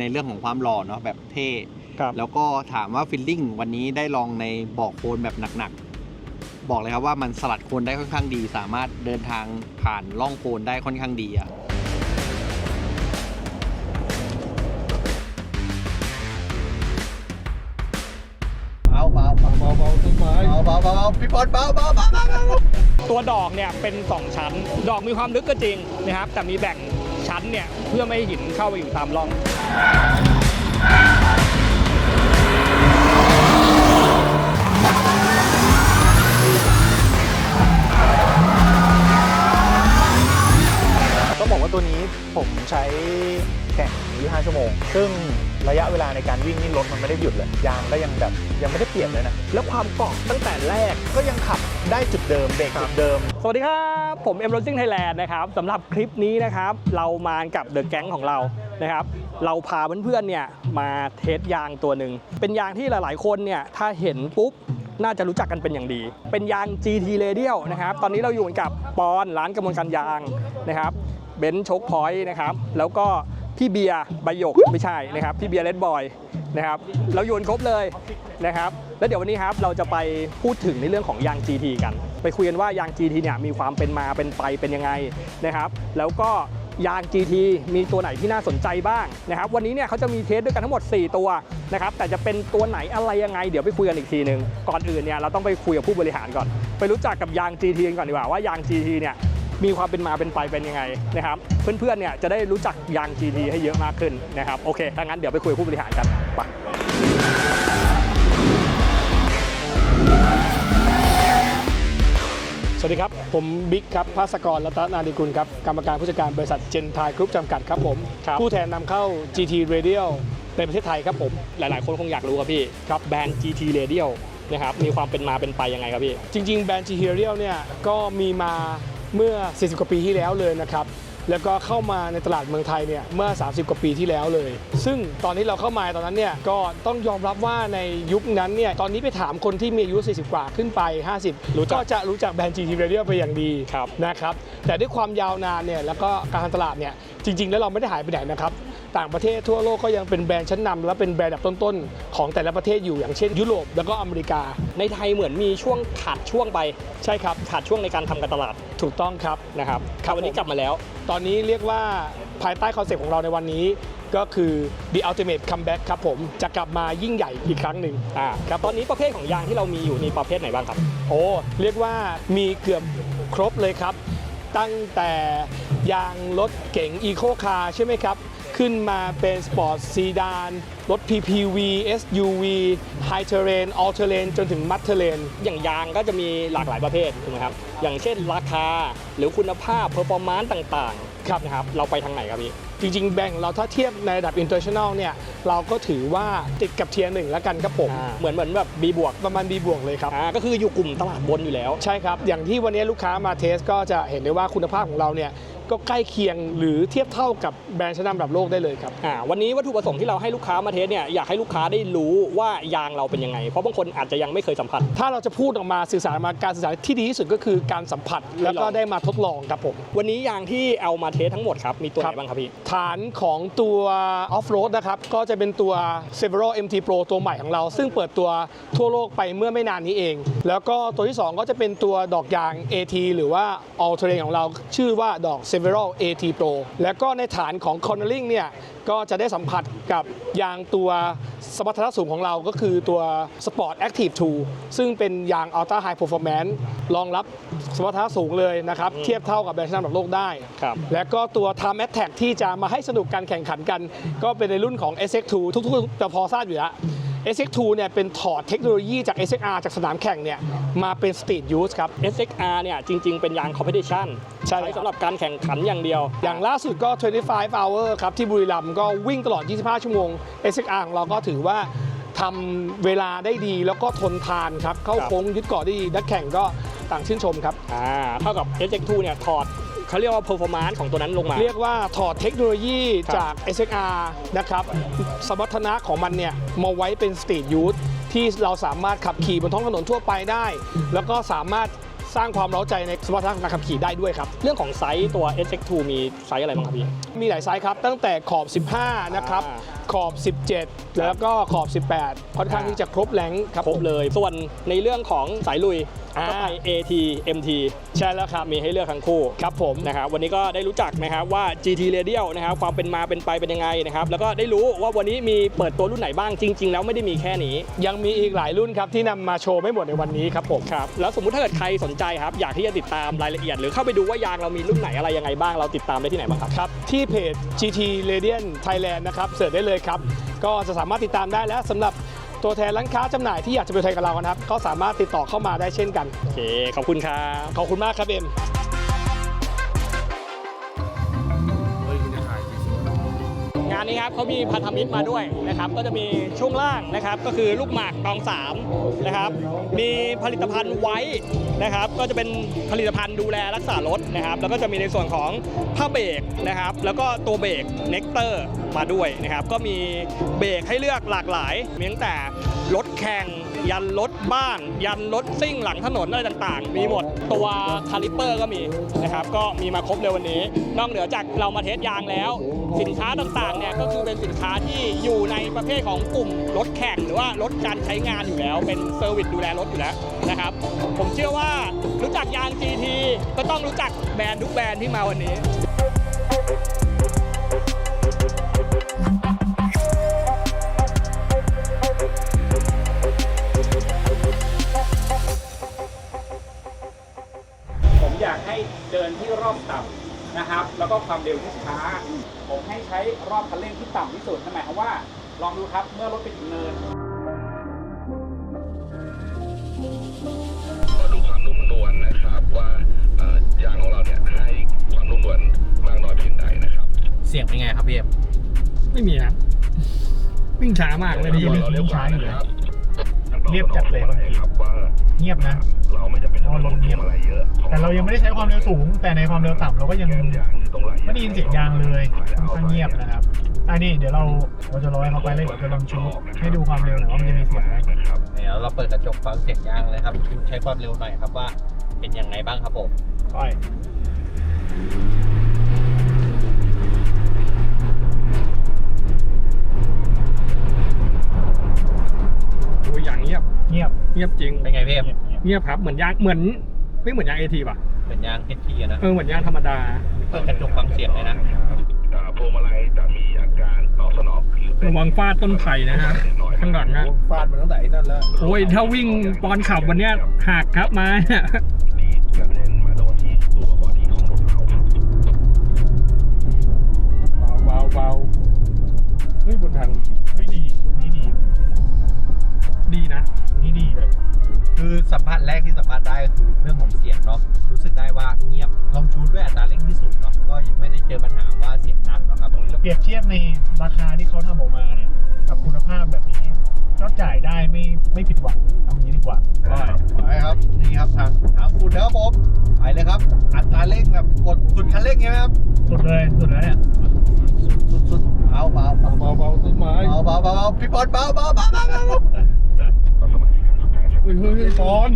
ในเรื่องของความหล่อเนาะแบบเท่ครับ แล้วก็ถามว่าฟิลลิ่งวันนี้ได้ลองในบอกโคลนแบบหนักๆ บอกเลยครับว่ามันสลัดโคลนได้ค่อนข้างดี สามารถเดินทางผ่านล่องโคลนได้ค่อนข้างดีอะเบาเบาเบาเบาเบาต้นไม้เบาเบาเบาพี่บอลเบาเบาเบาเบาเบาตัวดอกเนี่ยเป็น 2 ชั้น ดอกมีความลึกก็จริงนะครับแต่มีแบ่ง ชั้นเนี่ยเพื่อไม่ให้หินเข้าไปอยู่ตามร่องต้องบอกว่าตัวนี้ผมใช้แข่ง25ชั่วโมง ซึ่ง ระยะเวลาในการวิ่งนี่รถมันไม่ได้หยุดเลยยางก็ยังแบบยังไม่ได้เปลี่ยนเลยนะ แล้วความเกาะตั้งแต่แรกก็ยังขับได้จุดเดิมเบรกจุดเดิม สวัสดีครับ ผม M Racing Thailand นด์นะครับสำหรับคลิปนี้นะครับ เรามากับเดอะแก๊งของเรานะครับ เราพาเพื่อนๆเนี่ยมาเทสยางตัวหนึ่งเป็นยางที่หลายๆ คนเนี่ยถ้าเห็นปุ๊บน่าจะรู้จักกันเป็นอย่างดี เป็นยาง GT Radial นะครับ ตอนนี้เราอยู่กับปอนร้านกำมวลการยางนะครับ เบนซ์โชคพอยต์นะครับ แล้วก็ พี่เบียร์ใบหยกไม่ใช่นะครับพี่เบียร์เลดบอยนะครับเราโยนครบเลยนะครับแล้วเดี๋ยววันนี้ครับเราจะไปพูดถึงในเรื่องของยาง GT กัน ไปคุยกันว่ายาง GT เนี่ยมีความเป็นมาเป็นไปเป็นยังไงนะครับแล้วก็ยาง GT มีตัวไหนที่น่าสนใจบ้างนะครับวันนี้เนี่ยเขาจะมีเทสด้วยกันทั้งหมด 4 ตัวนะครับแต่จะเป็นตัวไหนอะไรยังไง เดี๋ยวไปคุยกันอีกทีหนึ่งก่อนอื่นเนี่ยเราต้องไปคุยกับผู้บริหารก่อน ไปรู้จักกับยาง GT กันก่อนดีกว่าว่ายาง GT เนี่ย มีความเป็นมาเป็นไปเป็นยังไงนะครับเพื่อนๆเนี่ยจะได้รู้จักยาง GT ให้เยอะมากขึ้นนะครับโอเคถ้างั้นเดี๋ยวไปคุยกับผู้บริหารกันไปสวัสดีครับ ผมบิ๊กครับภาสกรรัตนนาดิกุลครับกรรมการผู้จัดการบริษัทเจนทายกรุ๊ปจำกัดครับผมครับผู้แทนนำเข้า GT Radial ในประเทศไทยครับผมหลาย ๆ คนคงอยากรู้ครับพี่ครับแบรนด์ GT Radial นะครับมีความเป็นมาเป็นไปยังไงครับพี่ จริง ๆ แบรนด์ GT Radial เนี่ยก็มีมา เมื่อ 40 กว่าปีที่แล้วเลยนะครับ แล้วก็เข้ามาในตลาดเมืองไทยเนี่ยเมื่อ 30 กว่าปีที่แล้วเลย ซึ่งตอนที่เราเข้ามาตอนนั้นเนี่ยก็ต้องยอมรับว่าในยุคนั้นเนี่ยตอนนี้ไปถามคนที่มีอายุ 40 กว่าขึ้นไป 50 รู้จักก็จะรู้จักแบรนด์ GT Radial ไปอย่างดีครับนะครับ แต่ด้วยความยาวนานเนี่ยแล้วก็การทำตลาดเนี่ยจริง ๆ แล้วเราไม่ได้หายไปไหนนะครับ ต่างประเทศทั่วโลกก็ยังเป็นแบรนด์ชั้นนำและเป็นแบรนด์อันดับต้นๆ ของแต่ละประเทศอยู่อย่างเช่น ยุโรปแล้วก็อเมริกา ในไทยเหมือนมีช่วงขาดช่วงไปใช่ครับขาดช่วงในการทำการตลาดถูกต้องครับนะครับครับวันนี้ผมกลับมาแล้ว ตอนนี้เรียกว่าภายใต้คอนเซ็ปต์ของเราในวันนี้ก็คือ the ultimate comeback ครับผมจะกลับมายิ่งใหญ่อีกครั้งหนึ่งอ่าครับตอนนี้ประเภทของยางที่เรามีอยู่นี่ประเภทไหนบ้างครับ โอ้เรียกว่ามีเกือบครบเลยครับ ตั้งแต่ยางรถเก๋งอีโคคาร์ใช่ไหมครับ ขึ้นมาเป็นสปอร์ตซีดาน รถ PPV SUV High Terrain All Terrain จนถึง Mud Terrain อย่างยางก็จะมีหลากหลายประเภทถูกไหมครับ อย่างเช่นราคาหรือคุณภาพเพอร์ฟอร์มานซ์ต่างๆ ครับนะครับ เราไปทางไหนครับพี่ จริง ๆ แบ่งเราถ้าเทียบในระดับ international เนี่ย เราก็ถือว่าติดกับเทียร์หนึ่งแล้วกันครับผมอ่าเหมือนเหมือนแบบ B บวกประมาณ B บวกเลยครับ อ่า ก็คืออยู่กลุ่มตลาดบนอยู่แล้ว ใช่ครับ อย่างที่วันนี้ลูกค้ามาเทสก็จะเห็นได้ว่าคุณภาพของเราเนี่ย ก็ใกล้เคียงหรือเทียบเท่ากับแบรนด์ชั้นนำระดับโลกได้เลยครับอ่าวันนี้วัตถุประสงค์ที่เราให้ลูกค้ามาเทสเนี่ยอยากให้ลูกค้าได้รู้ว่ายางเราเป็นยังไง เพราะบางคนอาจจะยังไม่เคยสัมผัส ถ้าเราจะพูดออกมาสื่อสารมาการสื่อสารที่ดีที่สุดก็คือการสัมผัสแล้วก็ได้มาทดลองครับผมวันนี้ยางที่เอามาเทสทั้งหมดครับมีตัวไหครันบบ้างครับพี่ฐานของตัวออฟโรดนะครับก็จะเป็นตัว s e v e r o MT Pro ตัวใหม่ของเรา ซึ่งเปิดตัวทั่วโลกไปเมื่อไม่นานนี้เอง แล้วก็ตัวที่ 2 ก็จะเป็นตัวดอกยาง AT หรือว่า All Terrain ของเราชื่อว่าดอก s e v e r o AT Pro แล้วก็ในฐานของ Cornering เนี่ยก็จะได้สัมผัสกับยางตัวสมรรถนะสูงของเราก็คือตัว Sport Active 2 ซึ่งเป็นยาง Ultra High Performance รองรับสมรรถนะสูงเลยนะครับ เทียบเท่ากับแบรนด์ชั้นนำระดับโลกได้ครับแล้วก็ตัว Time Attack ที่จะมาให้สนุกการแข่งขันกัน ก็เป็นในรุ่นของ SX2 ทุกๆคนจะพอทราบอยู่แล้ว SX2 เนี่ยเป็นถอดเทคโนโลยีจาก SXR จากสนามแข่งเนี่ยมาเป็น Street Use ครับ SXR เนี่ยจริง ๆ เป็นยาง competition ใช่ครับสำหรับการแข่งขันอย่างเดียว อย่างล่าสุดก็ 25 hour ครับ ที่บุรีรัมย์ก็วิ่งตลอด 25 ชั่วโมง SXR ของเราก็ถือว่าทำเวลาได้ดีแล้วก็ทนทานครับ เข้าครับโค้งยึดเกาะได้ดีนักแข่งก็ต่างชื่นชมครับอ่าเท่ากับ SX2 เนี่ยถอด เขาเรียกว่า performance ของตัวนั้นลงมา เรียกว่าถอดเทคโนโลยีครับจาก SXR นะครับ สมรรถนะของมันเนี่ย มาไว้เป็นสตรีทยูทที่เราสามารถขับขี่บนท้องถนนทั่วไปได้ แล้วก็สามารถสร้างความเร้าใจในสมรรถนะการขับขี่ได้ด้วยครับ เรื่องของไซส์ตัว SX2 มีไซส์อะไรบ้างครับพี่ มีหลายไซส์ครับ ตั้งแต่ขอบ 15 นะครับ อ่า ขอบ 17 แล้วก็ขอบ 18 ค่อนข้างที่จะครบแรงค์ครับครบเลย ส่วนในเรื่องของสายลุยอ่าก็ไป AT MT ใช่แล้วครับ มีให้เลือกทั้งคู่ครับผมนะครับวันนี้ก็ได้รู้จักนะครับว่า GT Radial นะครับความเป็นมาเป็นไปเป็นยังไงนะครับแล้วก็ได้รู้ว่าวันนี้มีเปิดตัวรุ่นไหนบ้างจริง ๆ แล้วไม่ได้มีแค่นี้ ยังมีอีกหลายรุ่นครับที่นำมาโชว์ไม่หมดในวันนี้ครับผมครับแล้วสมมุติถ้าเกิดใครสนใจครับอยากที่จะติดตามรายละเอียด หรือเข้าไปดูว่ายางเรามีรุ่นไหนอะไรยังไงบ้างเราติดตามได้ที่ไหนบ้างครับครับที่เพจ GT Radiant Thailand นะครับเสิร์ชได้เลยครับ ก็จะสามารถติดตามได้แล้วสำหรับตัวแทนร้านค้าจำหน่ายที่อยากจะไปไทยกับเรานะครับ ก็สามารถติดต่อเข้ามาได้เช่นกัน โอเค ขอบคุณครับ ขอบคุณมากครับเอ็มานนี้ครับเขามีพันธมิตรมาด้วยนะครับ ก็จะมีช่วงล่างนะครับ ก็คือลูกหมากตองสามนะครับ มีผลิตภัณฑ์ไว้นะครับ ก็จะเป็นผลิตภัณฑ์ดูแลรักษารถนะครับ แล้วก็จะมีในส่วนของผ้าเบรกนะครับ แล้วก็ตัวเบรกเน็กเตอร์มาด้วยนะครับ ก็มีเบรกให้เลือกหลากหลายมีตั้งแต่รถแข่งยันรถบ้านยันรถซิ่งหลังถนนอะไรต่างๆ มีหมดตัวคาลิปเปอร์ก็มีนะครับก็มีมาครบเลยวันนี้ นอกเหนือจากเรามาเทสยางแล้ว สินค้าต่างๆเนี่ยก็คือเป็นสินค้าที่อยู่ในประเภทของกลุ่มรถแข่งหรือว่ารถการใช้งานอยู่แล้ว เป็นเซอร์วิสดูแลรถอยู่แล้วนะครับผมเชื่อว่ารู้จักยาง GT ก็ต้องรู้จักแบรนด์ทุกแบรนด์ที่มาวันนี้ ครับแล้วก็ความเร็วที่ช้า ผมให้ใช้รอบคันเร่งที่ต่ำที่สุดนั่นหมายความว่า ลองดูครับเมื่อรถไปถึงเนินก็ดูความนุ่มนวลนะครับว่าเอ่อยางของเราเนี่ยให้ความนุ่มนวลมากน้อยเพียงใดนะครับเสียงเป็นไงครับพี่เอ็มไม่มีนะวิ่งช้ามากเลยดีดีเลย เรียบร้อยนะครับ เรียบจัดเลยครับว่าเงียบนะเราไม่จำเป็นต้องอ๋อรถเงียบอะไรเยอะ แต่เรายังไม่ได้ใช้ความเร็วสูง แต่ในความเร็วต่ำเราก็ยังแกนยางอยู่ตรงไหล่ไม่ได้ยินเสียงยางเลยค่อนข้างเงียบนะครับอันนี้เดี๋ยวเราเราจะร้อยเข้าไปเลยเดี๋ยวจะลองชูให้ดูความเร็วหน่อยว่ามันจะมีเสียงไหมนะครับเดี๋ยวเราเปิดกระจกฟังเสียงยางเลยครับใช้ความเร็วหน่อยครับว่าเป็นยังไงบ้างครับผมก้อ ดูอย่างเงียบเงียบเงียบจริง เป็นไงพี่เอ็มเงียบเงียบเงียบครับเหมือนยางเหมือนไม่เหมือนยางเอทีป่ะเป็นยางเฮทีนะเออเหมือนยางธรรมดาเปิดกระจกฟังเสียงเลยนะ อ่าพวงมาลัยจะมีอาการตอบสนองหรือเป็นระวังฟาดต้นไผ่นะฮะข้างหลังนะฟาดมาตั้งแต่นั่นแล้ว โอ้ยถ้าวิ่งปอนขับวันเนี้ยหักครับมาเนี่ย สัมผัสแรกที่สัมผัสได้ก็คือเรื่องของเสียงเนาะรู้สึกได้ว่าเงียบลองชูดด้วยอัตราเร่งที่สูงเนาะก็ยังไม่ได้เจอปัญหาว่าเสียงดังเนาะครับเปรียบเทียบในราคาที่เขาทำออกมาเนี่ยกับคุณภาพแบบนี้ก็จ่ายได้ไม่ไม่ผิดหวังเอางี้ดีกว่าไปครับนี่ครับทางทางคุณนะครับผมไปเลยครับ อัตราเร่งแบบกดสุดคันเร่งใช่ไหมครับสุดเลยสุดแล้วเนี่ยสุดสุดสุดเบาเบาเบาเบาเบาต้นไม้เบาเบาเบาเบาพี่บอลเบาเบาเบาเบาเบา อุ้ยเฮ้ยปอน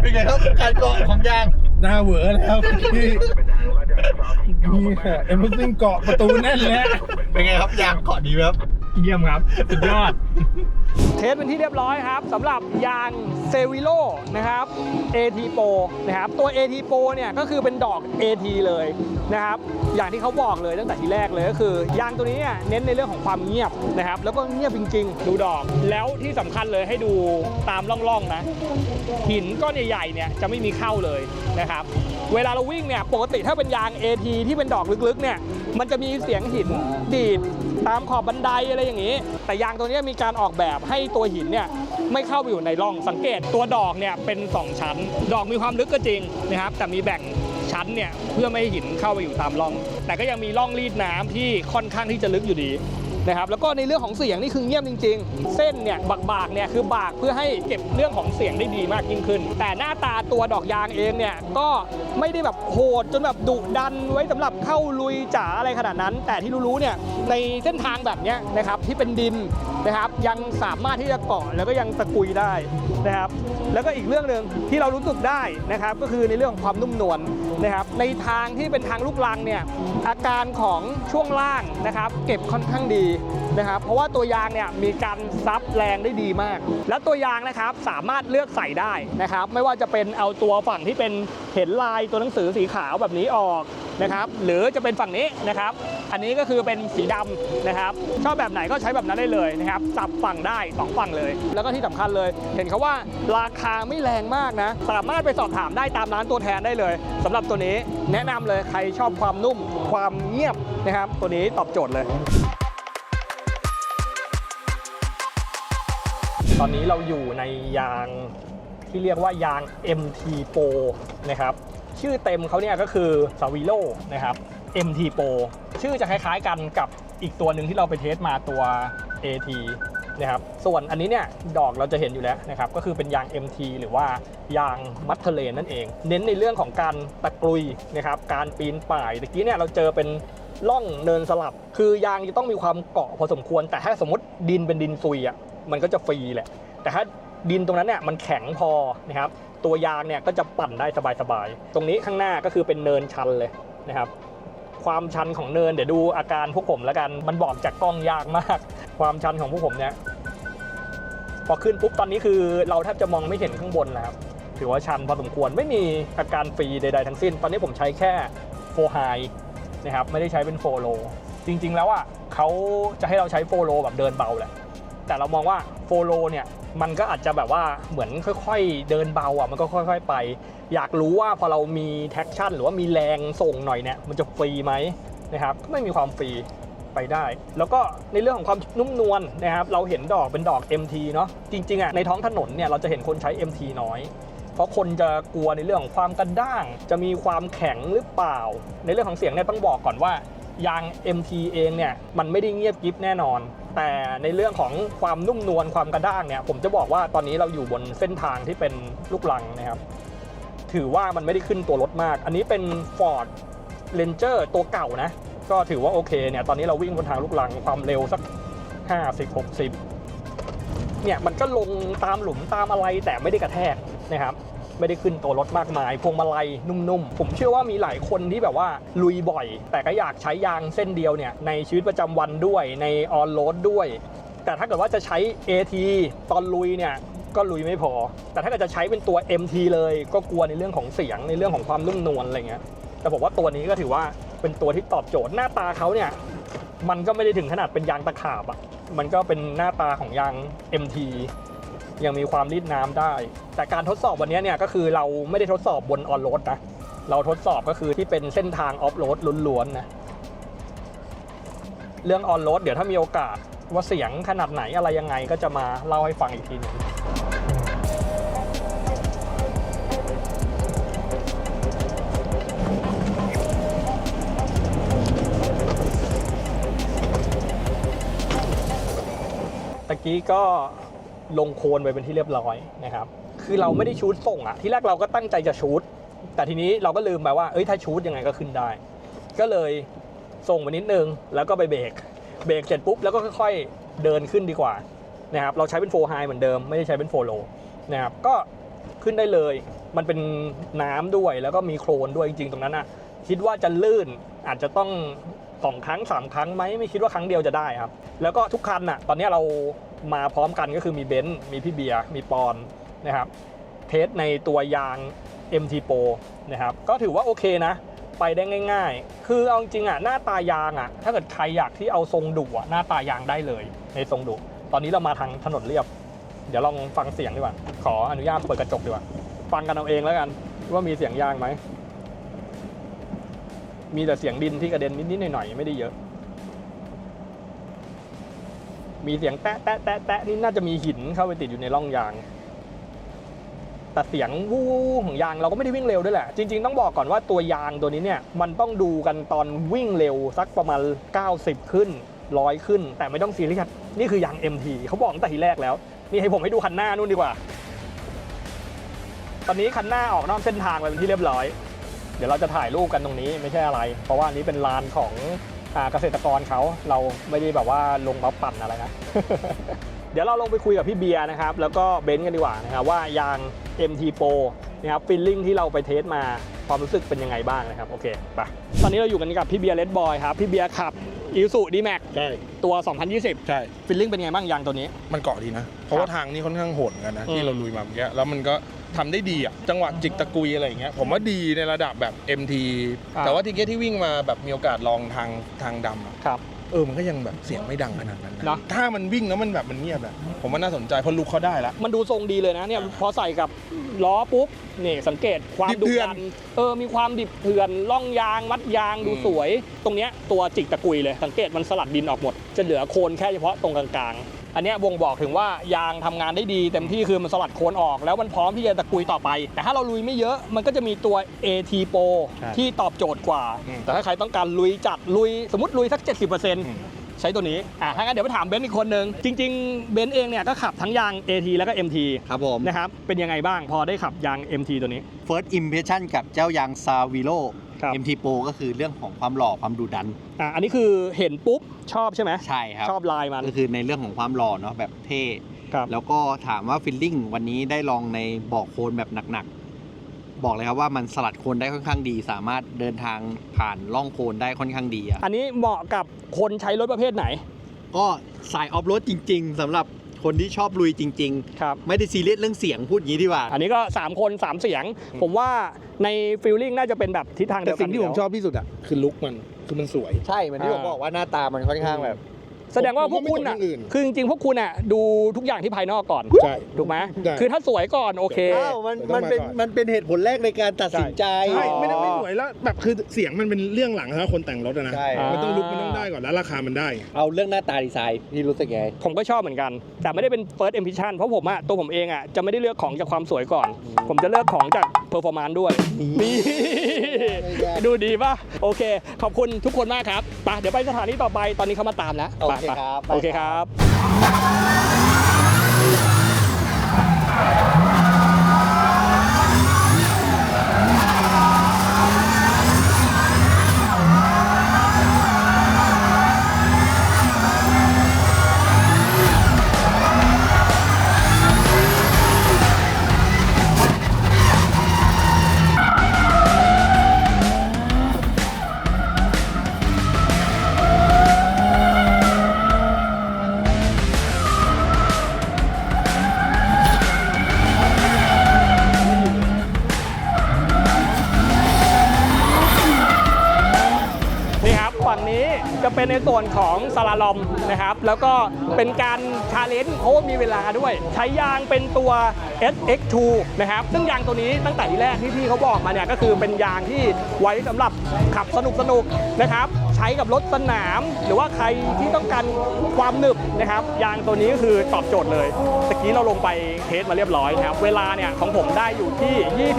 เป็นไงครับการเกาะของยางหน้าเหวอแล้วพี่เป็นยางว่าจะซอฟต์ที่เก่านี่มากค่ะเอ็มซิงเกาะประตูแน่นแล้วเป็นไงครับยางเกาะดีไหมครับ เยี่ยมครับ สุดยอด เทสเป็นที่เรียบร้อยครับสำหรับยางเซวิโลนะครับ AT Pro นะครับ ตัว AT Pro เนี่ยก็คือเป็นดอก AT เลยนะครับ อย่างที่เขาบอกเลยตั้งแต่ทีแรกเลยก็คือยางตัวนี้เนี่ยเน้นในเรื่องของความเงียบนะครับ แล้วก็เงียบจริง ๆ ดูดอก แล้วที่สำคัญเลยให้ดูตามร่องๆนะ หินก้อนใหญ่ๆเนี่ยจะไม่มีเข้าเลยนะครับ เวลาเราวิ่งเนี่ยปกติถ้าเป็นยาง AT ที่เป็นดอกลึกๆเนี่ยมันจะมีเสียงหินดีดตามขอบบันไดอะไรอย่างนี้ แต่ยางตัวนี้มีการออกแบบให้ตัวหินเนี่ยไม่เข้าไปอยู่ในร่องสังเกตตัวดอกเนี่ยเป็น 2 ชั้น ดอกมีความลึกก็จริงนะครับ แต่มีแบ่งชั้นเนี่ยเพื่อไม่ให้หินเข้าไปอยู่ตามร่อง แต่ก็ยังมีร่องรีดน้ำที่ค่อนข้างที่จะลึกอยู่ดี นะครับแล้วก็ในเรื่องของเสียงนี่คือเงียบจริง ๆ เส้นเนี่ยบากๆเนี่ยคือบากเพื่อให้เก็บเรื่องของเสียงได้ดีมากยิ่งขึ้น แต่หน้าตาตัวดอกยางเองเนี่ยก็ไม่ได้แบบโหดจนแบบดุดันไว้สำหรับเข้าลุยจ๋าอะไรขนาดนั้น แต่ที่รู้ๆเนี่ยในเส้นทางแบบนี้นะครับที่เป็นดินนะครับยังสามารถที่จะเกาะแล้วก็ยังตะกุยได้นะครับแล้วก็อีกเรื่องหนึ่งที่เรารู้สึกได้นะครับก็คือในเรื่องของความนุ่มนวล นะครับในทางที่เป็นทางลูกลังเนี่ยอาการของช่วงล่างนะครับ เก็บค่อนข้างดีนะครับ เพราะว่าตัวยางเนี่ยมีการซับแรงได้ดีมาก แล้วตัวยางนะครับสามารถเลือกใส่ได้นะครับ ไม่ว่าจะเป็นเอาตัวฝั่งที่เป็นเห็นลายตัวหนังสือสีขาวแบบนี้ออกนะครับ หรือจะเป็นฝั่งนี้นะครับ อันนี้ก็คือเป็นสีดำนะครับชอบแบบไหนก็ใช้แบบนั้นได้เลยนะครับสับฝั่งได้สองฝั่งเลย แล้วก็ที่สำคัญเลย เห็นเขาว่าราคาไม่แรงมากนะ สามารถไปสอบถามได้ตามร้านตัวแทนได้เลยสำหรับตัวนี้แนะนำเลยใครชอบความนุ่มความเงียบนะครับ ตัวนี้ตอบโจทย์เลยตอนนี้เราอยู่ในยางที่เรียกว่ายาง MT Pro นะครับ ชื่อเต็มเขาเนี่ยก็คือ s a v i l o นะครับ MT Pro ชื่อจะคล้ายๆกันกับอีกตัวหนึ่งที่เราไปเทสมาตัว AT นะครับส่วนอันนี้เนี่ยดอกเราจะเห็นอยู่แล้วนะครับก็คือเป็นยาง MT หรือว่ายางมัทเทเลนนั่นเอง เน้นในเรื่องของการตะกรุยนะครับการปีนป่ายตะกี้เนี่ยเราเจอเป็นล่องเนินสลับ คือยางจะต้องมีความเกาะพอสมควร แต่ถ้าสมมติดินเป็นดินซุยอะมันก็จะฟรีแหละ แต่ถ้าดินตรงนั้นเนี่ยมันแข็งพอนะครับตัวยางเนี่ยก็จะปั่นได้สบายๆตรงนี้ข้างหน้าก็คือเป็นเนินชันเลยนะครับ ความชันของเนิน เดี๋ยวดูอาการพวกผมแล้วกัน มันบอกจากกล้องยากมาก ความชันของพวกผมเนี่ยพอขึ้นปุ๊บตอนนี้คือเราแทบจะมองไม่เห็นข้างบนแล้วครับถือว่าชันพอสมควรไม่มีอาการฟรีใดๆทั้งสิ้น ตอนนี้ผมใช้แค่โฟไฮนะครับไม่ได้ใช้เป็นโฟโลจริง ๆ แล้วอะเขาจะให้เราใช้โฟโลแบบเดินเบาแหละแต่เรามองว่าโฟโลเนี่ยมันก็อาจจะแบบว่าเหมือนค่อย ๆ เดินเบาอะมันก็ค่อย ๆ ไป อยากรู้ว่าพอเรามีแท็กชั่นหรือว่ามีแรงส่งหน่อยเนี่ยมันจะฟรีไหมนะครับก็ไม่มีความฟรีไปได้ แล้วก็ในเรื่องของความนุ่มนวลนะครับเราเห็นดอกเป็นดอก MT เนาะจริงๆอะในท้องถนนเนี่ยเราจะเห็นคนใช้ MT น้อย เพราะคนจะกลัวในเรื่องของความกระด้าง จะมีความแข็งหรือเปล่า ในเรื่องของเสียงเนี่ยต้องบอกก่อนว่ายาง MT เองเนี่ยมันไม่ได้เงียบกริบแน่นอน แต่ในเรื่องของความนุ่มนวลความกระด้างเนี่ยผมจะบอกว่าตอนนี้เราอยู่บนเส้นทางที่เป็นลูกลังนะครับ ถือว่ามันไม่ได้ขึ้นตัวรถมาก อันนี้เป็น Ford Ranger ตัวเก่านะ ก็ถือว่าโอเคเนี่ย ตอนนี้เราวิ่งบนทางลูกลังความเร็วสัก 50 60 เนี่ย มันก็ลงตามหลุมตามอะไรแต่ไม่ได้กระแทกนะครับไม่ได้ขึ้นตัวรถมากมาย พวงมาลัยนุ่มๆ ผมเชื่อว่ามีหลายคนที่แบบว่าลุยบ่อย แต่ก็อยากใช้ยางเส้นเดียวเนี่ย ในชีวิตประจำวันด้วยในออนโรดด้วย แต่ถ้าเกิดว่าจะใช้ AT ตอนลุยเนี่ย ก็ลุยไม่พอ แต่ถ้าเกิดจะใช้เป็นตัว MT เลยก็กลัวในเรื่องของเสียงในเรื่องของความนุ่มนวลอะไรเงี้ยแต่ผมว่าตัวนี้ก็ถือว่าเป็นตัวที่ตอบโจทย์หน้าตาเขาเนี่ยมันก็ไม่ได้ถึงขนาดเป็นยางตะขาบอะมันก็เป็นหน้าตาของยาง MT ยังมีความรีดน้ำได้ แต่การทดสอบวันนี้เนี่ยก็คือเราไม่ได้ทดสอบบนออนโรดนะ เราทดสอบก็คือที่เป็นเส้นทางออฟโรดล้วนๆนะ เรื่องออนโรดเดี๋ยวถ้ามีโอกาสว่าเสียงขนาดไหนอะไรยังไงก็จะมาเล่าให้ฟังอีกทีหนึง กี้ก็ลงโคลนไปเป็นที่เรียบร้อยนะครับ คือเราไม่ได้ชูดส่งอะที่แรกเราก็ตั้งใจจะชูดแต่ทีนี้เราก็ลืมไปว่าเอ้ยถ้าชูดยังไงก็ขึ้นได้ ก็เลยส่งไปนิดนึงแล้วก็ไปเบรกเบรกเสร็จปุ๊บแล้วก็ค่อยๆเดินขึ้นดีกว่านะครับเราใช้เป็นโฟไฮเหมือนเดิมไม่ได้ใช้เป็นโฟโลนะครับก็ขึ้นได้เลยมันเป็นน้ำด้วยแล้วก็มีโคลนด้วยจริงๆตรงนั้นอะคิดว่าจะลื่นอาจจะต้องสองครั้งสามครั้งไหมไม่คิดว่าครั้งเดียวจะได้ครับ แล้วก็ทุกคันน่ะตอนนี้เรา มาพร้อมกันก็คือมีเบนซ์มีพี่เบียร์มีปอนนะครับเทสในตัวยาง MT Pro นะครับก็ถือว่าโอเคนะ ไปได้ง่าย ๆ คือเอาจริงๆอะหน้าตายางอะถ้าเกิดใครอยากที่เอาทรงดุอะหน้าตายางได้เลยในทรงดุ ตอนนี้เรามาทางถนนเรียบ เดี๋ยวลองฟังเสียงดีกว่า ขออนุญาตเปิดกระจกดีกว่า ฟังกันเอาเองแล้วกัน ว่ามีเสียงยางไหมมีแต่เสียงดินที่กระเด็นนิดๆหน่อยๆไม่ได้เยอะ มีเสียงแตะแตะแตะแตะนี่น่าจะมีหินเข้าไปติดอยู่ในร่องยางแต่เสียงวู้ของยางเราก็ไม่ได้วิ่งเร็วด้วยแหละ จริง ๆ ต้องบอกก่อนว่าตัวยางตัวนี้เนี่ยมันต้องดูกันตอนวิ่งเร็วสักประมาณ 90 ขึ้นร้อยขึ้น แต่ไม่ต้องซีเรียสนี่คือยาง MT เขาบอกตั้งแต่ทีแรกแล้ว นี่ให้ผมให้ดูคันหน้านู่นดีกว่า ตอนนี้คันหน้าออกนอกเส้นทางไปเป็นที่เรียบร้อย เดี๋ยวเราจะถ่ายรูปกันตรงนี้ไม่ใช่อะไร เพราะว่านี้เป็นลานของ เกษตรกรเขาเราไม่ได้แบบว่าลงมาปั่นอะไรนะ เดี๋ยวเราลงไปคุยกับพี่เบียร์นะครับ แล้วก็เบนซ์กันดีกว่านะครับว่ายาง MT Pro นะครับฟิลลิ่งที่เราไปเทสมาความรู้สึกเป็นยังไงบ้างนะครับ โอเคไปตอนนี้เราอยู่กันกับพี่เบียร์เลดบอยครับ พี่เบียร์ขับอิสุดีแม็กใช่ ตัว 2020 ใช่ ฟิลลิ่งเป็นยังไงบ้างยางตัวนี้ มันเกาะดีนะ เพราะว่าทางนี้ค่อนข้างโหดเหมือนกันนะอืมที่เราลุยมาเมื่อกี้แล้วมันก็ ทำได้ดีอะจังหวะจิกตะกุยอะไรอย่างเงี้ยผมว่าดีในระดับแบบ MT แต่ว่าทีเกตที่วิ่งมาแบบมีโอกาสลองทางทางดำอะครับเออมันก็ยังแบบเสียงไม่ดังขนาดนั้นเนอะถ้ามันวิ่งแล้วมันแบบมันเงียบอะผมว่าน่าสนใจเพราะลุกเขาได้ละมันดูทรงดีเลยนะเนี่ยพอใส่กับล้อปุ๊บนี่สังเกตความดิบดุเถื่อนดันเออมีความดิบเถื่อนล่องยางมัดยางดูอืมสวย ตรงเนี้ยตัวจิกตะกุยเลยสังเกตมันสลัดดินออกหมด จะเหลือโคนแค่เฉพาะตรงกลางๆ อันเนี้ยบ่งบอกถึงว่ายางทำงานได้ดีเต็มที่คือมันสลัดโคนออก แล้วมันพร้อมที่จะตะกุยต่อไป แต่ถ้าเราลุยไม่เยอะมันก็จะมีตัว AT Pro ที่ตอบโจทย์กว่า แต่ถ้าใครต้องการลุยจัดลุยสมมติลุยสัก 70%ใช้ตัวนี้ อะถ้างั้นเดี๋ยวไปถามเบนซ์อีกคนนึง จริง ๆ เบนซ์เองเนี่ยก็ขับทั้งยาง AT แล้วก็ MT ครับผม นะครับ เป็นยังไงบ้างพอได้ขับยาง MT ตัวนี้ First Impression กับเจ้ายาง s a v i l o ครับ MT Pro ก็คือเรื่องของความหล่อความดุดัน อะอันนี้คือเห็นปุ๊บชอบใช่ไหมใช่ครับ ชอบลายมัน ก็คือในเรื่องของความหล่อเนาะแบบเท่ ครับ แล้วก็ถามว่าฟิลลิ่งวันนี้ได้ลองในบอกโคลนแบบหนักๆ บอกเลยครับว่ามันสลัดโคลนได้ค่อนข้างดี สามารถเดินทางผ่านล่องโคลนได้ค่อนข้างดีอะอันนี้เหมาะกับคนใช้รถประเภทไหน ก็สายออฟโรดจริง ๆสำหรับ คนที่ชอบลุยจริงครับ ๆ ไม่ได้ซีเรียสเรื่องเสียงพูดอย่างนี้ดีกว่า อันนี้ก็ 3 คน 3 เสียง ผมว่าในฟิลลิ่งน่าจะเป็นแบบทิศทางเดีแต่ยวกัสิ่นงที่ผมชอบที่สุดอะคือลุกมันคือมันสวย ใช่เหมือนที่ผมบอกว่าหน้าตามันค่อนข้างแบบ แสดงว่าพวกผมว่าไม่คุณตกอะอย่างอื่นคือจริงๆพวกคุณอะดูทุกอย่างที่ภายนอกก่อนใช่ถูกไหมใช่ คือถ้าสวยก่อนโอเค อ้าวมันเดี๋ยวต้มัอนงมาเป็นก่อนมันเป็นเหตุผลแรกในการตัดสินใจ ใช่ไม่ได้ไม่สวยแล้วแบบคือเสียงมันเป็นเรื่องหลังถ้าคนแต่งรถอะนะใช่ มันต้องลุกมันต้องได้ก่อนแล้วราคามันได้ เอาเรื่องหน้าตาดีไซน์พี่รู้สึกไง ผมก็ชอบเหมือนกัน แต่ไม่ได้เป็น first impression เพราะผมอะตัวผมเองอะจะไม่ได้เลือกของจากความสวยก่อน ผมจะเลือกของจาก performance ด้วยนี่ดูดีป่ะ โอเค ขอบคุณทุกคนมากครับไปเดี๋ยวไปสถานีต่อไปตอนนี้เขามาตามแล้วโอเคไปครับไปโอเคครับ ลาลอมนะครับ แล้วก็เป็นการ เลนเพราะว่ามีเวลาด้วย ใช้ยางเป็นตัว SX2 นะครับ ซึ่งยางตัวนี้ตั้งแต่ที่แรกที่พี่เขาบอกมาเนี่ยก็คือเป็นยางที่ไว้สำหรับขับสนุกสนุกนะครับ ใช้กับรถสนาม หรือว่าใครที่ต้องการความหนึบนะครับ ยางตัวนี้ก็คือตอบโจทย์เลยตะกี้เราลงไปเทสมาเรียบร้อยนะครับ เวลาเนี่ยของผมได้อยู่ที่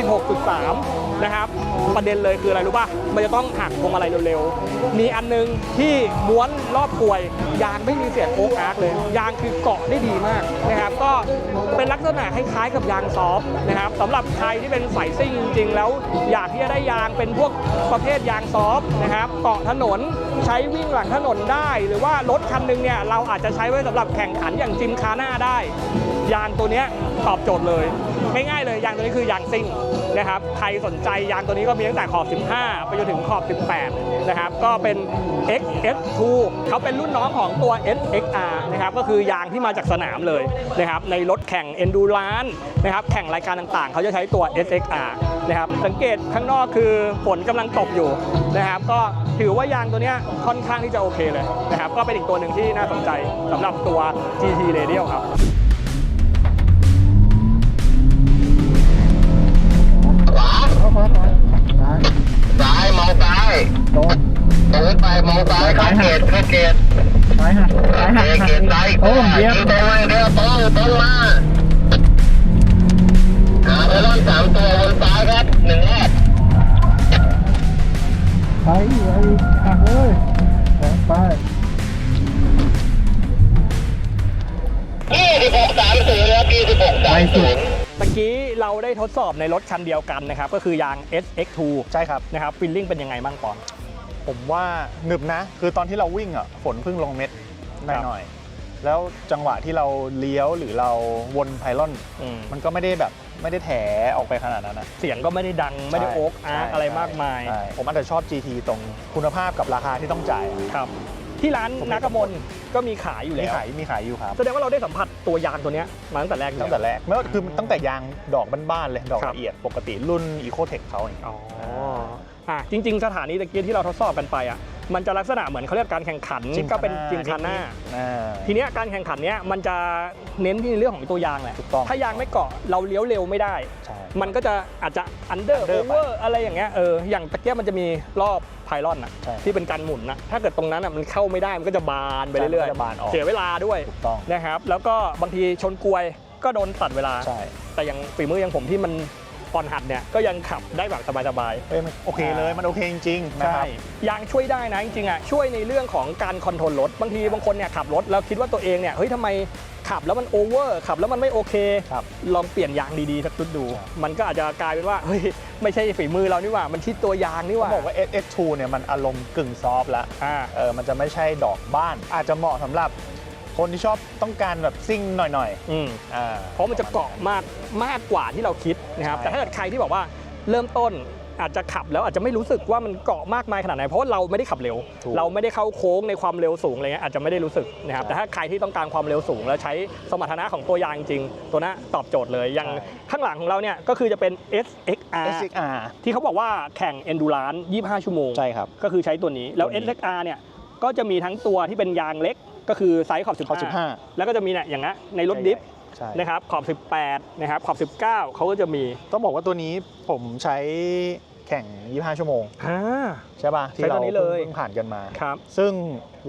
26.3 นะครับ ประเด็นเลยคืออะไรรู้ป่ะ มันจะต้องหักพวงมาลัยเร็วๆ มีอันนึงที่ม้วนรอบกลวย ยางไม่มีเสียงโอ๊กอาร์กเลย ยางคือเกาะได้ดีมากนะครับ ก็เป็นลักษณะคล้ายๆกับยางซอฟนะครับสำหรับใครที่เป็นสายซิ่งจริงๆ แล้วอยากที่จะได้ยางเป็นพวกประเภทยางซอฟนะครับเกาะถนนใช้วิ่งหลังถนนได้ หรือว่ารถคันหนึงเนี่ยเราอาจจะใช้ไว้สำหรับแข่งขันอย่างจิมคาน่าได้ ยางตัวนี้ตอบโจทย์เลย ง่ายๆเลยยางตัวนี้คือยางซิ่ง นะครับใครสนใจยางตัวนี้ก็มีตั้งแต่ขอบ 15 ไปจนถึงขอบ 18 นะครับ ก็เป็น XS2 เขาเป็นรุ่นน้องของตัว SXR นะครับ ก็คือยางที่มาจากสนามเลยนะครับ ในรถแข่ง Endurance นะครับ แข่งรายการต่างๆ เขาจะใช้ตัว SXR นะครับ สังเกตข้างนอกคือฝนกำลังตกอยู่นะครับ ก็ถือว่ายางตัวนี้ค่อนข้างที่จะโอเคเลยนะครับ ก็เป็นอีกตัวหนึ่งที่น่าสนใจสำหรับตัว GT Radial ครับายตรงตรงไปมองซ้ายเข้าเกตเข้าเกตซ้ายหักซ้ายหักเกตซ้ายโอ้ยยิงตรงเลยเดียวตรงตรงมาหาไปรอนสามตัวบนซ้ายครับหนึ่งรอบไปไปหักเลยไปยี่สิบหกสามศูนย์ครับยี่สิบหกสามศูนย์ตะกี้เราได้ทดสอบในรถคันเดียวกันนะครับ ก็คือยาง SX2 ใช่ครับนะครับฟิลลิ่งเป็นยังไงบ้างปอน ผมว่าหนึบนะ คือตอนที่เราวิ่งอะฝนเพิ่งลงเม็ดหครับน่อยๆแล้วจังหวะที่เราเลี้ยวหรือเราวนไพลอนอืม มันก็ไม่ได้แบบไม่ได้แถออกไปขนาดนั้นนะเสียงก็ไม่ได้ดังไม่ได้ใช่โอ๊กอาร์กใช่อะไรมากมายใช่ผมอาจจะชอบ GT ตรงคุณภาพกับราคาที่ต้องจ่ายครับ ที่ร้านนากมลก็มีขายอยู่มีแล้วขายมีขายอยู่ครับ แสดงว่าเราได้สัมผัสตัวยางตัวเนี้ยมาตั้งแต่แรกอยู่ตั้งแต่แรกไม่ว่าคือตั้งแต่ยางดอกบ้านๆเลย ดอกครับ ละเอียดปกติรุ่น e c o t e c h เขาอย่างเงี้ยอ๋อ อะจริง ๆ สถานีตะเกียที่เราทดสอบกันไปอะมันจะลักษณะเหมือนเขาเรียกการแข่งขันก็เป็นจิมคาน่าอ่าทีเนี้ยการแข่งขันเนี้ยมันจะเน้นที่เรื่องของตัวยางแหละถูกต้อง ถ้ายางไม่เกาะเราเลี้ยวเร็วไม่ได้ ใช่ มันก็จะอาจจะอันเดอร์ under โอเวอร์อะไรอย่างเงี้ยเอออย่างตะเกียบมันจะมีรอบไพลอนอะใช่ที่เป็นการหมุนนะถ้าเกิดตรงนั้นอะมันเข้าไม่ได้มันก็จะบานไปเรื่อยใช่มันก็จะบานออก เสียเวลาด้วยถูกต้องนะครับ แล้วก็บางทีชนกลวยก็โดนตัดเวลา ใช่ แต่อย่างฝีมืออย่างผมที่มัน ปอนหัดเนี่ยก็ยังขับได้แบบสบายเอ้ยมันโอเคเลยมันโอเคจริงๆๆนะครับ ยางช่วยได้นะจริงๆอะช่วยในเรื่องของการคอนโทรลรถบางทีบางคนเนี่ยขับรถแล้วคิดว่าตัวเองเนี่ยเฮ้ยทำไมขับแล้วมันโอเวอร์ขับแล้วมันไม่โอเค ครับลองเปลี่ยนยางดีๆสักชุดดูใช่มันก็อาจจะกลายเป็นว่าเฮ้ยไม่ใช่ฝีมือเรานี่หว่า มันที่ตัวยางนี่หเขาว่าบอกว่า SS2 เนี่ยมันอารมณ์กึ่งซอฟต์แล้วอ่า เออมันจะไม่ใช่ดอกบ้าน อาจจะเหมาะสำหรับ คนที่ชอบต้องการแบบซิ่งหน่อยอืม ๆอ่าเพราะมันจะเกาะมากมากกว่าที่เราคิดนะครับใช่แต่ถ้าเกิดใครที่บอกว่าเริ่มต้นอาจจะขับแล้วอาจจะไม่รู้สึกว่ามันเกาะมากมายขนาดไหน เพราะว่าเราไม่ได้ขับเร็ว ถูก เราไม่ได้เข้าโค้งในความเร็วสูงอะไรเงี้ยอาจจะไม่ได้รู้สึกนะครับใช่แต่ถ้าใครที่ต้องการความเร็วสูง แล้วใช้สมรรถนะของตัวยางจริง ตัวนั้นตอบโจทย์เลยอย่างใช่ข้างหลังของเราเนี่ยก็คือจะเป็น SXR SXR ที่เขาบอกว่าแข่ง Endurance 25 ชั่วโมง ใช่ครับ ก็คือใช้ตัวนี้แล้ว ตัวนี้ SXR เนี่ยก็จะมีทั้งตัวที่เป็นยางเล็ก ก็คือไซส์ขอบ ขอบ15 15 แล้วก็จะมีเนี่ยอย่างนั้นในรถดิฟใช่นะครับขอบ 18 นะครับขอบ 19 เขาก็จะมีต้องบอกว่าตัวนี้ผมใช้แข่ง 25 ชั่วโมง อ่า ใช่ป่ะ ที่ใช้ตัเราวนี้เลย เพิ่งผ่านกันมา ครับซึ่ง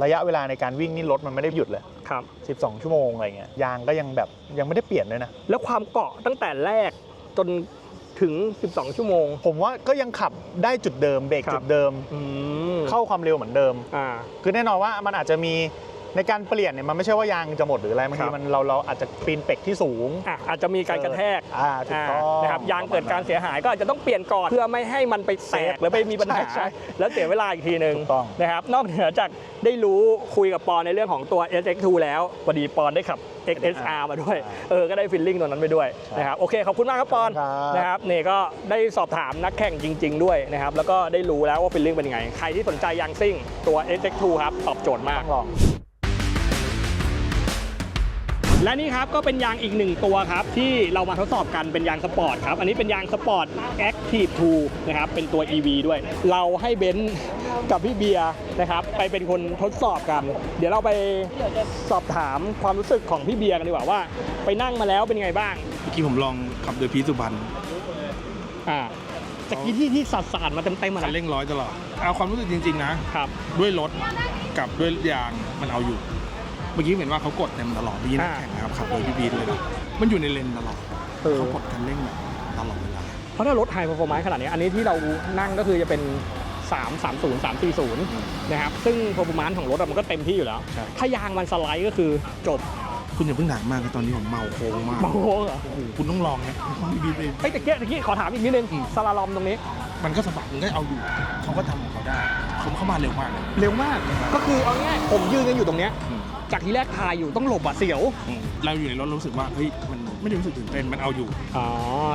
ระยะเวลาในการวิ่งนี่รถมันไม่ได้หยุดเลย ครับ 12 ชั่วโมงอะไรเงี้ยยางก็ยังแบบยังไม่ได้เปลี่ยนเลยนะ แล้วความเกาะตั้งแต่แรกจนถึง 12 ชั่วโมง ผมว่าก็ยังขับได้จุดเดิมเบรกครับ จุดเดิม อืมเข้าความเร็วเหมือนเดิม อ่า คือแน่นอนว่ามันอาจจะมี ในการเปลี่ยนเนี่ยมันไม่ใช่ว่ายางจะหมดหรืออะไรบางคทีรับ มันเราเราอาจจะปีนเป็กที่สูงอะอาจจะมีการกระแทกอ่าถูกต้อง อ่านะครับยางเกิดการเสียหายก็อาจจะต้องเปลี่ยนก่อนเพื่อไม่ให้มันไปแตกหรือไปมีปัญหา ใช่ใช่แล้วเสียเวลาอีกทีหนึ่งถูกต้อง นะครับนอกเหนือจากได้รู้คุยกับปอนในเรื่องของตัว SX2 แล้วพอดีปอนได้ขับ XSR มาด้วยเออก็ได้ฟิลลิ่งตัวนั้นไปด้วยนะครับโอเคขอบคุณมากครับปอน ครับ นะครับนี่ก็ได้สอบถามนักแข่งจริง ๆ ด้วยนะครับ แล้วก็ได้รู้แล้วว่าฟิลลิ่งเป็นยังไง ใครที่สนใจยางซิ่งตัว SX2 ครับ ตอบโจทย์มากต้องลอง และนี่ครับก็เป็นยางอีกหนึ่งตัวครับที่เรามาทดสอบกันเป็นยางสปอร์ตครับอันนี้เป็นยางสปอร์ต Active 2นะครับเป็นตัว EV ด้วย เราให้เบนซ์กับพี่เบียร์นะครับไปเป็นคนทดสอบกัน เดี๋ยวเราไปสอบถามความรู้สึกของพี่เบียร์กันดีกว่าว่า ไปนั่งมาแล้วเป็นไงบ้างเมื่อกี้ผมลองขับโดยพีชสุพรรณอ่าจากที่ที่ที่สัดสานมาเต็มเต็มๆอะคันนะเร่งร้อยตลอดเอาความรู้สึกจริง ๆ นะครับ ด้วยรถกับด้วยยางมันเอาอยู่ เมื่อกี้เห็นว่าเขากดเต็มตลอดดีนักอ่า แข่งนะครับขับโดยพี่บีเลยนะมันอยู่ในเลนตลอดเออเขากดคันเร่งแบบตลอดเวลาเพราะถ้ารถไฮ p พ r ฟอร์ a ม c e ขนาดนี้อันนี้ที่เรานั่งก็คือจะเป็น 3 3 0 3 4 0 นะครับ ซึ่ง performance ของรถอะมันก็เต็มที่อยู่แล้ว ใช่ถ้ายางมันสไลด์ก็คือจบคุณอย่าเพิ่งถามมากนะตอนนี้ผมเมาโค้งมากโอ้โหเหรอโอ้โหคุณต้องลองนะพี่บีไปเฮ้ยตะเกียบตะกี้ขอถามอีกนิดนึงอืม สลาลอมตรงนี้ มันก็สะบัดมันก็เอาอยู่เขาก็ทำของเขาได้เขาเข้ามาเร็วมากเลย เร็วมาก ก็คือเอาง่ายผมยืนกันอยู่ตรงเนี้ยอืม จากที่แรกทายอยู่ต้องหลบอะเสียว เราอยู่ในรถเรารู้สึกว่าเฮ้ยมันไม่ได้รู้สึกตื่นเต้นมันเอาอยู่อ๋อ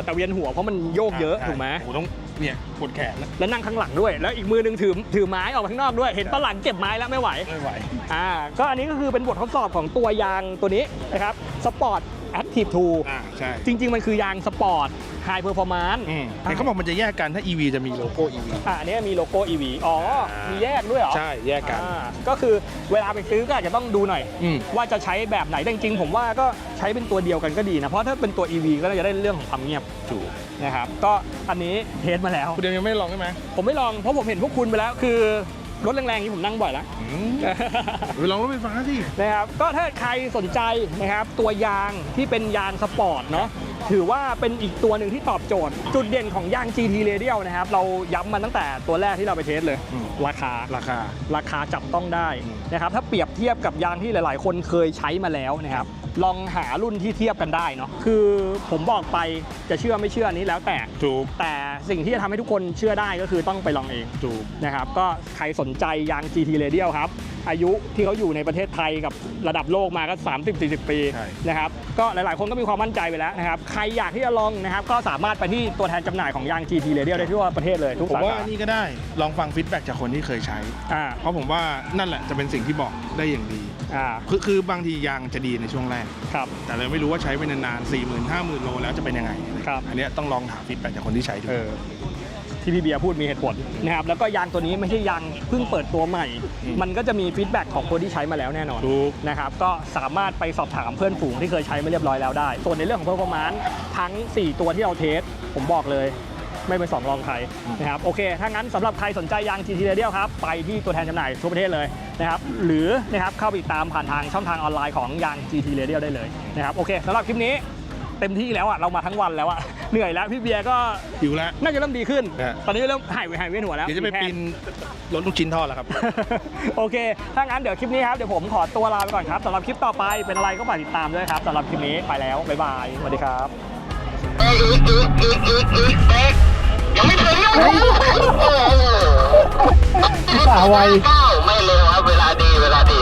แต่เวียนหัวเพราะมันโยกเยอะใช่ถูกไหมโอ้โหต้องเนี่ยกดแขนนะแล้วนั่งข้างหลังด้วย แล้วอีกมือหนึงถือถือไม้ออกไปข้างนอกด้วย เห็นปะหลังเก็บไม้แล้วไม่ไหวไม่ไหว อ่าก็อันนี้ก็คือเป็นบททดสอบของตัวยางตัวนี้นะครับ Sport Active อ่าใช่2จริง ๆ มันคือยางสปอร์ต High Performance อืมแต่เขาบอกมันจะแยกกันถ้า EV จะมีโลโก้ EV อ่าอันนี้มีโลโก้ EV อ๋อ มีแยกด้วยเหรอ ใช่แยกกัน อ่าก็คือเวลาไปซื้อก็อาจจะต้องดูหน่อย อืม ว่าจะใช้แบบไหนแต่จริงๆผมว่าก็ใช้เป็นตัวเดียวกันก็ดีนะ เพราะถ้าเป็นตัว EV ก็น่าจะได้เรื่องของความเงียบถูกนะครับ ก็อันนี้เทสมาแล้ว คุณเดียวยังไม่ลองใช่ไหม ผมไม่ลองเพราะผมเห็นพวกคุณไปแล้ว คือ รถแรงๆนี้ผมนั่งบ่อยแล้วอืมไปลองรถไฟฟ้าสิ นะครับก็ถ้าใครสนใจนะครับตัวยางที่เป็นยางสปอร์ตเนาะ ถือว่าเป็นอีกตัวหนึ่งที่ตอบโจทย์ จุดเด่นของยาง GT Radial นะครับ เราย้ำมาตั้งแต่ตัวแรกที่เราไปเทสเลย อืม ราคา ราคา ราคาจับต้องได้อืม นะครับถ้าเปรียบเทียบกับยางที่หลาย ๆ คนเคยใช้มาแล้วนะครับลองหารุ่นที่เทียบกันได้เนาะคือผมบอกไปจะเชื่อไม่เชื่ออันนี้แล้วแต่ ถูกแต่สิ่งที่จะทำให้ทุกคนเชื่อได้ก็คือต้องไปลองเองถูกนะครับก็ใครสนใจยาง GT Radial ครับ อายุที่เขาอยู่ในประเทศไทยกับระดับโลกมาก็ 30-40 ปีใช่ นะครับก็หลายๆ คนก็มีความมั่นใจไปแล้วนะครับใครอยากที่จะลองนะครับก็สามารถไปที่ตัวแทนจำหน่ายของยาง GT Radio ได้ทั่วประเทศเลยทุกผมสาว่าขานี่ก็ได้ลองฟังฟีดแบ็กจากคนที่เคยใช้ อ่าเพราะผมว่านั่นแหละจะเป็นสิ่งที่บอกได้อย่างดี อ่าคือคือบางทียางจะดีในช่วงแรก ครับ แต่เราไม่รู้ว่าใช้ไปนานๆ4 0 0 0 0 5 0,000 โลแล้วจะเป็นยังไง ครับ อันเนี้ยต้องลองถามฟีดแบ็กจากคนที่ใช้ดู เออ ที่พี่เบียร์พูดมีเหตุผลนะครับแล้วก็ยางตัวนี้ไม่ใช่ยางเพิ่งเปิดตัวใหม่อืมมันก็จะมีฟีดแบ็กของคนที่ใช้มาแล้วแน่นอนถูกนะครับก็สามารถไปสอบถามเพื่อนฝูงที่เคยใช้มาเรียบร้อยแล้วได้ ส่วนในเรื่องของเพอร์ฟอร์มานซ์ทั้ง 4 ตัวที่เราเทส ผมบอกเลยไม่เป็นสองรองใครนะครับโอเค ถ้างั้นสำหรับใครสนใจยาง GT Radial ครับ ไปที่ตัวแทนจำหน่ายทั่วประเทศเลยนะครับหรือนะครับเข้าไปติดตามผ่านทางช่องทางออนไลน์ของยาง GT Radial ได้เลยนะครับโอเคสำหรับคลิปนี้ เต็มที่แล้วอะเรามาทั้งวันแล้วอะ เหนื่อยแล้วพี่เบียร์ก็อยู่แล้ว น่าจะเริ่มดีขึ้น ฮะ ตอนนี้เริ่มหายหายเวียนหัวแล้ว เดี๋ยวจะไปมีแผปีนรถลูกชิ้นทอดแล้วครับ โอเค ถ้างั้นเดี๋ยวคลิปนี้ครับ เดี๋ยวผมขอตัวลาไปก่อนครับสำหรับคลิปต่อไปเป็นอะไรก็ฝากติดตามด้วยครับสำหรับคลิปนี้ไปแล้ว บ๊ายบาย สวัสดีครับ เอ้ยอีกอีกอีกอีกอีกเบ๊กยังไม่ถึงยังไม่ถึงโอ้โหป่าไว เก้าไม่เร็วครับเวลาดีเวลาดี